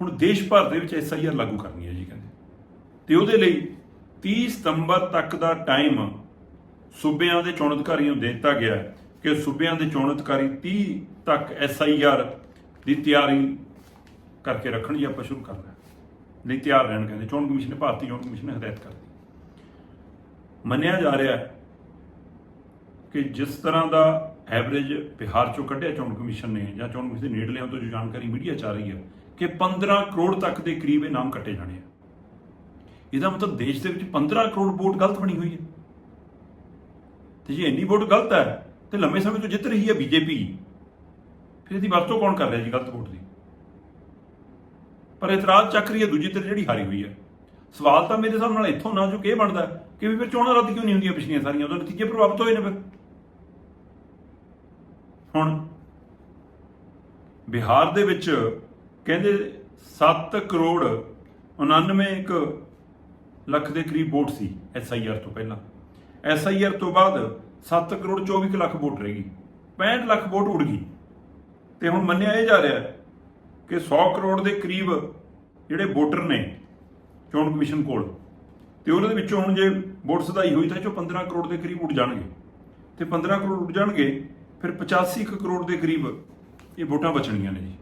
ਹੁਣ ਦੇਸ਼ ਭਰ ਦੇ ਵਿੱਚ ਐਸਆਈਆਰ ਲਾਗੂ ਕਰਨੀ ਹੈ ਜੀ ਕਹਿੰਦੇ। ਤੇ ਉਹਦੇ ਲਈ 30 ਸਤੰਬਰ ਤੱਕ ਦਾ ਟਾਈਮ ਸੂਬਿਆਂ ਦੇ ਚੋਣ ਅਧਿਕਾਰੀਆਂ ਨੂੰ ਦੇ ਦਿੱਤਾ ਗਿਆ ਕਿ ਸੂਬਿਆਂ ਦੇ ਚੋਣ ਅਧਿਕਾਰੀ 30 ਤੱਕ ਐਸਆਈਆਰ ਦੀ ਤਿਆਰੀ ਕਰਕੇ ਰੱਖਣ ਜੀ, ਆਪਾਂ ਸ਼ੁਰੂ ਕਰਨਾ ਹੈ। ਲਈ ਤਿਆਰ ਰਹਿਣ ਕਹਿੰਦੇ। ਚੋਣ ਕਮਿਸ਼ਨ ਨੇ ਭਾਰਤੀ ਚੋਣ ਕਮਿਸ਼ਨ ਨੇ ਹਦਾਇਤ ਕਰਤੀ ਮੰਨਿਆ ਜਾ ਰਿਹਾ ਹੈ ਕਿ ਜਿਸ ਤਰ੍ਹਾਂ ਦਾ ਐਵਰੇਜ ਬਿਹਾਰ ਚੋਂ ਕੱਢਿਆ ਚੋਣ ਕਮਿਸ਼ਨ ਨੇ ਜਾਂ ਚੋਣ ਕਮਿਸ਼ਨ ਦੇ ਨੇੜਲਿਆਂ ਤੋਂ ਜੋ ਜਾਣਕਾਰੀ ਮੀਡੀਆ ਚ ਆ ਰਹੀ ਹੈ ਕਿ 15 ਕਰੋੜ ਤੱਕ ਦੇ ਕਰੀਬ ਇਹ ਨਾਮ ਕੱਟੇ ਜਾਣੇ ਆ। ਇਹਦਾ ਮਤਲਬ ਦੇਸ਼ ਦੇ ਵਿੱਚ 15 ਕਰੋੜ ਵੋਟ ਗਲਤ ਬਣੀ ਹੋਈ ਹੈ। ਤੇ ਜੇ ਇੰਨੀ ਵੋਟ ਗਲਤ ਹੈ, ਤੇ ਲੰਮੇ ਸਮੇਂ ਤੋਂ ਜਿੱਤ ਰਹੀ ਹੈ ਬੀਜੇਪੀ। ਫਿਰ ਇਹਦੀ ਵਰਤੋਂ ਕੌਣ ਕਰ ਰਿਹਾ ਜੀ ਗਲਤ ਵੋਟ ਦੀ? ਪਰ ਇਤਰਾਜ਼ ਚੱਕ ਰਹੀ ਹੈ ਦੂਜੀ ਧਿਰ ਜਿਹੜੀ ਹਾਰੀ ਹੋਈ ਹੈ। ਸਵਾਲ ਤਾਂ ਮੇਰੇ ਹਿਸਾਬ ਨਾਲ ਇੱਥੋਂ ਨਾ ਜੋ ਕਿ ਇਹ ਬਣਦਾ ਕਿ ਵੀ ਫਿਰ ਚੋਣਾਂ ਰੱਦ ਕਿਉਂ ਨਹੀਂ ਹੁੰਦੀਆਂ ਪਿਛਲੀਆਂ ਸਾਰੀਆਂ, ਉਹਦੇ ਨਤੀਜੇ ਪ੍ਰਭਾਵਿਤ ਹੋਏ ਨੇ ਫਿਰ। ਹੁਣ ਬਿਹਾਰ ਦੇ ਵਿੱਚ ਕਹਿੰਦੇ 7 ਕਰੋੜ 99 ਇੱਕ ਲੱਖ ਦੇ ਕਰੀਬ ਵੋਟ ਸੀ ਐਸਆਈਆਰ ਤੋਂ ਪਹਿਲਾਂ। ਐਸਆਈਆਰ ਤੋਂ ਬਾਅਦ 7 ਕਰੋੜ 24 ਕੁ ਲੱਖ ਵੋਟ ਰਹਿ ਗਈ। 65 ਲੱਖ ਵੋਟ ਉੜ ਗਈ। ਤੇ ਹੁਣ ਮੰਨਿਆ ਇਹ ਜਾ ਰਿਹਾ ਕਿ 100 ਕਰੋੜ ਦੇ ਕਰੀਬ ਜਿਹੜੇ ਵੋਟਰ ਨੇ ਚੋਣ ਕਮਿਸ਼ਨ ਕੋਲ, ਤੇ ਉਹਨਾਂ ਦੇ ਵਿੱਚੋਂ ਹੁਣ ਜੇ ਵੋਟ ਸਦਾਈ ਹੋਈ ਤਾਂ ਚੋਂ 15 ਕਰੋੜ ਦੇ ਕਰੀਬ ਉੱਡ ਜਾਣਗੇ। ਤੇ 15 ਕਰੋੜ ਉੱਡ ਜਾਣਗੇ, ਫਿਰ 85 ਕੁ ਕਰੋੜ ਦੇ ਕਰੀਬ ਇਹ ਵੋਟਾਂ ਬਚਣੀਆਂ ਨੇ ਜੀ।